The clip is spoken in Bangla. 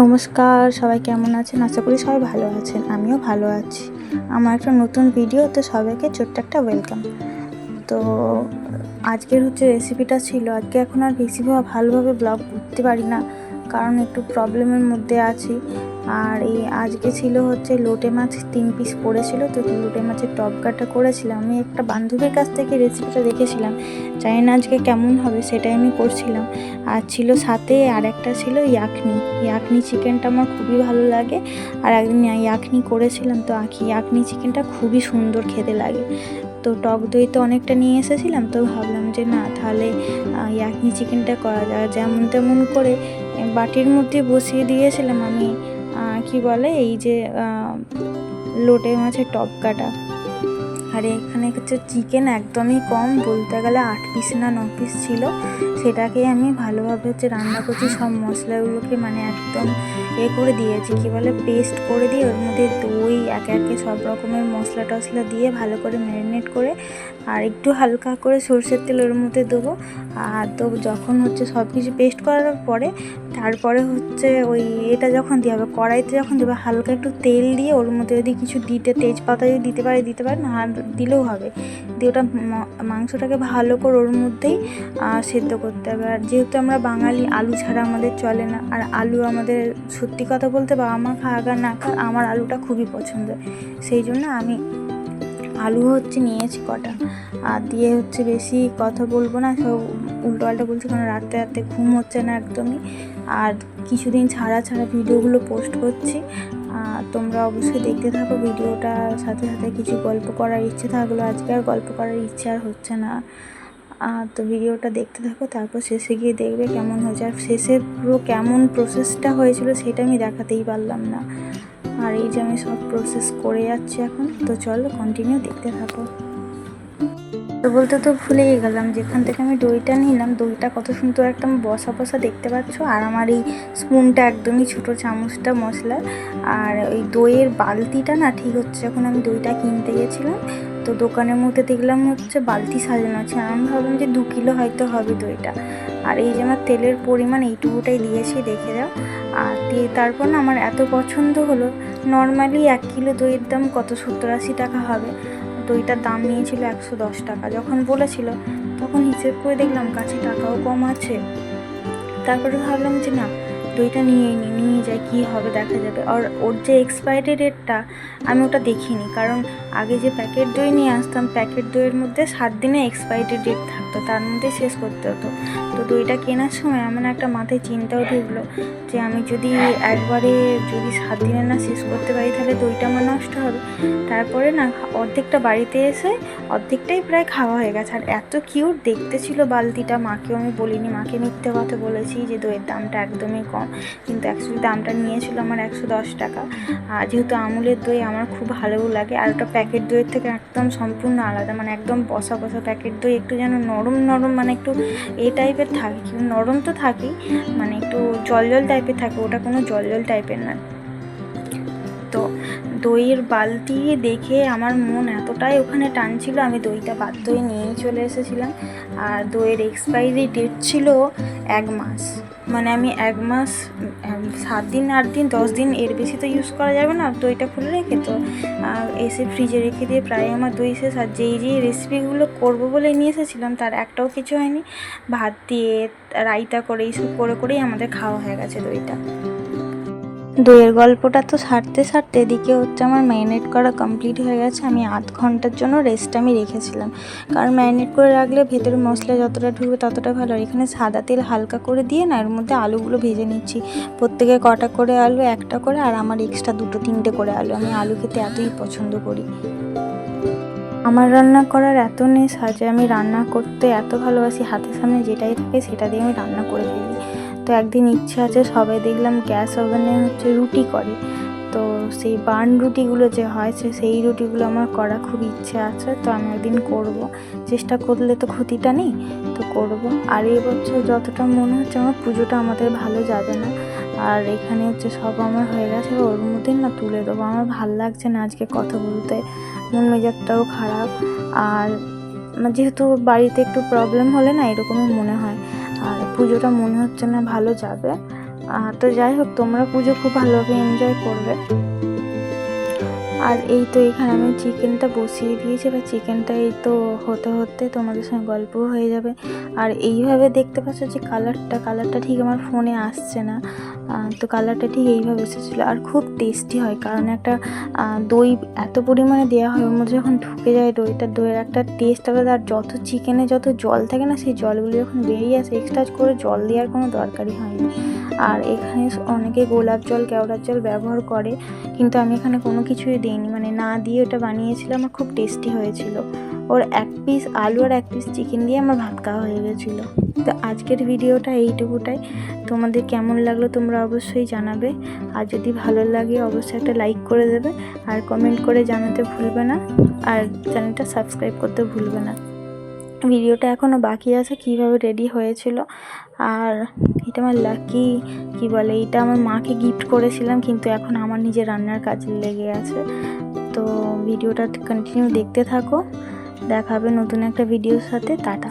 নমস্কার, সবাই কেমন আছেন? আশা করি সবাই ভালো আছেন, আমিও ভালো আছি। আমার একটা নতুন ভিডিও তো সবাইকে ছোট্ট একটা ওয়েলকাম তো আজকের হচ্ছে রেসিপিটা ছিল। আজকে এখন আর বেশি ভালোভাবে ব্লগ করতে পারি না, কারণ একটু প্রবলেমের মধ্যে আছি। আর এই আজকে ছিল হচ্ছে লোটে মাছ তিন পিস পড়েছিল, তো লোটে মাছের টপ কাটা করেছিলাম। আমি একটা বান্ধবীর কাছ থেকে রেসিপিটা দেখেছিলাম, জানি না আজকে কেমন হবে, সেটাই আমি করছিলাম। আর ছিল সাথে আর একটা ছিল ইয়াকনি। ইয়াকনি চিকেনটা আমার খুবই ভালো লাগে, আর একদিন ইয়াকনি করেছিলাম, তো আখি ইয়াকনি চিকেনটা খুবই সুন্দর খেতে লাগে। তো টক দই তো অনেকটা নিয়ে এসেছিলাম, তো ভাবলাম যে না, তাহলে ইয়াকনি চিকেনটা করা যায় যেমন তেমন করে বাটির মধ্যে বসিয়ে দিয়েছিলাম আমি কি বলে, এই যে লোটে মাছের টপ কাটা। আর এখানে হচ্ছে চিকেন একদমই কম, বলতে গেলে আট পিস না ন পিস ছিল। সেটাকে আমি ভালোভাবে হচ্ছে রান্না করছি, সব মশলাগুলোকে মানে একদম এ করে দিয়েছি, কী বলে পেস্ট করে দিয়ে ওর মধ্যে দই, একে একে সব রকমের মশলা টশলা দিয়ে ভালো করে ম্যারিনেট করে, আর একটু হালকা করে সর্ষের তেল ওর মধ্যে দেবো। আর তো যখন হচ্ছে সব কিছু পেস্ট করার পরে তারপরে হচ্ছে ওই এটা যখন দেওয়া হবে, কড়াইতে যখন দেবে, হালকা একটু তেল দিয়ে ওর মধ্যে যদি কিছু দিতে, তেজপাতা যদি দিতে পারে দিতে পারে, না দিলেও হবে। দিয়ে ওটা মাংসটাকে ভালো করে ওর মধ্যেই সেদ্ধ করতে হবে। আর যেহেতু আমরা বাঙালি, আলু ছাড়া আমাদের চলে না। আর আলু আমাদের সত্যি কথা বলতে বাবা মা খাক আর না খাক, আমার আলুটা খুবই পছন্দ সেই জন্য আমি আলু হচ্ছে নিয়েছি কটা। আর দিয়ে হচ্ছে বেশি কথা বলব না, সব উল্টোপাল্টা বলছি, কারণ রাতে রাতে ঘুম হচ্ছে না একদমই। আর কিছুদিন ছাড়া ছাড়া ভিডিওগুলো পোস্ট করছি। তোমরা অবশ্যই দেখতে থাকো, ভিডিওটার সাথে সাথে কিছু গল্প করার ইচ্ছে থাকল আজকে আর গল্প করার ইচ্ছে আর হচ্ছে না। তো ভিডিওটা দেখতে থাকো, তারপর শেষে গিয়ে দেখবে কেমন হয়েছে। আর শেষে পুরো কেমন প্রসেসটা হয়েছিল সেটা আমি দেখাতেই পারলাম না। আর এই যে আমি সব প্রসেস করে যাচ্ছি এখন, তো চলো কন্টিনিউ দেখতে থাকো। তো বলতে তো ভুলেই গেলাম, যেখান থেকে আমি দইটা নিলাম, দইটা কত সুন্দর একদম বসা বসা দেখতে পাচ্ছ, আর আমার এই স্পুনটা একদমই ছোটো চামচটা মশলা, আর ওই দইয়ের বালতিটা না ঠিক হচ্ছে যখন আমি দইটা কিনতে গেছিলাম, তো দোকানের মধ্যে দেখলাম হচ্ছে বালতি সাজানো আছে আমি ভাবলাম যে দু কিলো হয়তো হবে দইটা, আর এই যে আমার তেলের পরিমাণ এইটুকুটাই দিয়েছি, দেখে যাও, আর দিয়ে তারপর না আমার এত পছন্দ হলো, নর্মালি এক কিলো দইয়ের দাম কত, সত্তর আশি টাকা হবে দইটার দাম নিয়েছিল একশো দশ টাকা। যখন বলেছিল, তখন হিসেব করে দেখলাম কাছে টাকাও কম আছে। তারপরে ভাবলাম যে না দইটা নিয়ে নিই নিয়ে যাই, কী হবে দেখা যাবে। আর ওর যে এক্সপায়ারি ডেটটা আমি ওটা দেখিনি। কারণ আগে যে প্যাকেট দই নিয়ে আসতাম প্যাকেট দইয়ের মধ্যে সাত দিনে এক্সপায়ারি ডেট থাকতো, তার মধ্যে শেষ করতে হতো। তো দইটা কেনার সময় আমার একটা মাথায় চিন্তাও ঢুকলো যে আমি যদি একবারে যদি সাত দিনে না শেষ করতে পারি, তাহলে দইটা আমার নষ্ট হবে। তারপরে না, অর্ধেকটা বাড়িতে এসে অর্ধেকটাই প্রায় খাওয়া হয়ে গেছে। আর এত কিউট দেখতে ছিল বালতিটা, মাকেও আমি বলিনি, মাকে মিথ্যে কথা বলেছি যে দইয়ের দামটা একদমই কম কিন্তু অ্যাকচুয়ালি দামটা নিয়েছিল আমার একশো দশ টাকা। আর যেহেতু আমুলের দই আমার খুব ভালোও লাগে, আর ওটা প্যাকেট দইয়ের থেকে একদম সম্পূর্ণ আলাদা মানে একদম বসা বসা প্যাকেট দই, একটু যেন নরম নরম মানে একটু এই টাইপের থাকে নরম তো থাকেই মানে একটু জল জল টাইপের থাকে, ওটা কোনো জল জল টাইপের না। তো দইয়ের বালতি দেখে আমার মন এতটাই ওখানে টানছিল, আমি দইটা বাধ্য হয়ে নিয়েই চলে এসেছিলাম। আর দইয়ের এক্সপায়ারি ডেট ছিল এক মাস। মানে আমি এক মাস সাত দিন, আট দিন, দশ দিন এর বেশি তো ইউজ করা যাবে না। দইটা খুলে রেখে তো এসে ফ্রিজে রেখে দিয়ে প্রায় আমার দই শেষ। আর যেই যেই রেসিপিগুলো করব বলে নিয়ে এসেছিলাম, তার একটাও কিছু হয়নি। ভাত দিয়ে রাইতা করে, এইসব করে, করেই আমাদের খাওয়া হয়ে গেছে দইটা। দইয়ের গল্পটা তো সারতে সারতে এদিকে হচ্ছে আমার ম্যারিনেট করা কমপ্লিট হয়ে গেছে। আমি আধ ঘণ্টার জন্য রেস্ট আমি রেখেছিলাম। কারণ ম্যারিনেট করে রাখলে ভেতরে মশলা যতটা ঢুকবে ততটা ভালো আর এখানে সাদা তেল হালকা করে দিয়ে না, এর মধ্যে আলুগুলো ভেজে নিচ্ছি। প্রত্যেকে কটা করে আলু, একটা করে, আর আমার এক্সট্রা দুটো তিনটে করে আলু। আমি আলু খেতে এতই পছন্দ করি। আমার রান্না করার এত নেশা আছে আমি রান্না করতে এত ভালোবাসি, হাতের সামনে যেটাই থাকে সেটা দিয়ে আমি রান্না করে ফেলি। তো একদিন ইচ্ছে আছে, সবাই দেখলাম গ্যাস ওভেনে হচ্ছে রুটি করে। তো সেই বার্ন রুটিগুলো যে হয়, সে সেই রুটিগুলো আমার করা খুব ইচ্ছে আছে, তো আমি একদিন করব। চেষ্টা করলে তো ক্ষতিটা নেই, তো করব। আর এই বছর যতটা মনে হচ্ছে আমার পুজোটা আমাদের ভালো যাবে না। আর এখানে হচ্ছে সব আমার হয়ে গেছে ওর মধ্যে না তুলে দেবো। আমার ভালো লাগছে না আজকে কথা বলতে, মন মেজাজটাও খারাপ। আর যেহেতু বাড়িতে একটু প্রবলেম হলে না এরকমই মনে হয়। আর পুজোটা মনে হচ্ছে না ভালো যাবে। তো যাই হোক, তোমরা পুজো খুব ভালোভাবে এনজয় করবে। আর এই তো এখানে আমি চিকেনটা বসিয়ে দিয়েছি। এবার চিকেনটা এই তো হতে হতে তোমাদের সঙ্গে গল্প হয়ে যাবে। আর এইভাবে দেখতে পাচ্ছ যে কালারটা কালারটা ঠিক আমার ফোনে আসছে না। তো কালারটা ঠিক এইভাবে এসেছিল। আর খুব টেস্টি হয়, কারণ একটা দই এত পরিমাণে দেওয়া হয় মধ্যে যখন ঢুকে যায় দইটা, দইয়ের একটা টেস্ট হবে আর যত চিকেনে যত জল থাকে না, সেই জলগুলো যখন বেরিয়ে আসে এক্সট্রা করে জল দেওয়ার কোনো দরকারই হয়নি আর এখানে অনেকে গোলাপ জল, কেওড়ার জল ব্যবহার করে, কিন্তু আমি এখানে কোনো কিছুই দিইনি। মানে না দিয়ে ওটা বানিয়েছিলাম আর খুব টেস্টি হয়েছিল। ওর এক পিস আলু আর এক পিস চিকেন দিয়ে আমার ভাত খাওয়া হয়ে গেছিল। তো আজকের ভিডিওটা এইটুকুটাই। তোমাদের কেমন লাগল তোমরা অবশ্যই জানাবে। আর যদি ভালো লাগে, অবশ্যই একটা লাইক করে দেবে। আর কমেন্ট করে জানাতে ভুলবে না। আর চ্যানেলটা সাবস্ক্রাইব করতে ভুলবে না। ভিডিওটা এখনও বাকি আছে, কীভাবে রেডি হয়েছিল। আর এটা আমার লাকি কি বলে, এটা আমার মাকে গিফট করেছিলাম, কিন্তু এখন আমার নিজের রান্নার কাজে লেগে আছে। তো ভিডিওটা কন্টিনিউ দেখতে থাকো। দেখাবে নতুন একটা ভিডিওর সাথে, টাটা।